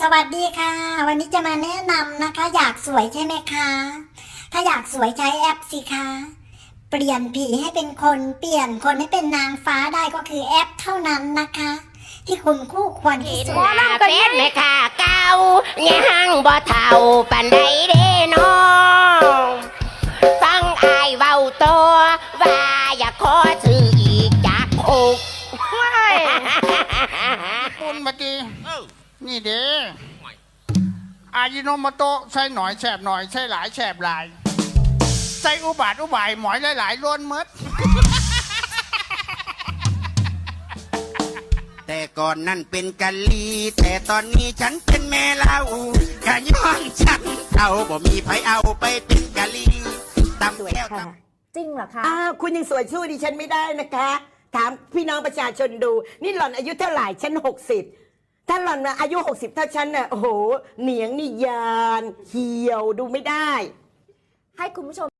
สวัสดีค่ะ วันนี้จะมาแนะนำนะคะ อยากสวยใช่ไหมคะ ถ้าอยากสวยใช้แอปสิคะเปลี่ยนผีให้เป็นคนเปลี่ยนคนให้เป็นนางฟ้าได้ก็คือแอปเท่านั้นนะคะ ที่คุณคู่ควรที่เห็นสุดหน้าเป็นไหมค่ะเก่ายังบ่เท่าปันใดเด้น้องฟังอายเว้าโตวว่าอย่าขอซื้ออีกจากคุกปุนมาดี นี่เด้อายิโนโมโตะใส่หน่อยแฉบหน่อยใส่หลายแฉบหลาย ใส่อุบาทอุบายหมอยหลายๆล้วนหมด แต่ก่อนนั่นเป็นกะลี แต่ตอนนี้ฉันเป็นแม่เล่าขย้อนฉันเอาบ่มีไผเอาไปเป็นกะลีตำแก้วตำจริงเหรอคะอ้าวคุณยังสวยสู้ดิฉันไม่ได้นะคะ ถามพี่น้องประชาชนดู นี่หล่อนอายุเท่าไหร่ฉันหกสิบ ถ้าหล่อนนะอายุหกสิบถ้าฉันน่ะโอ้โหเหนียงนี่ยานเหี่ยวดูไม่ได้ ให้คุณผู้ชม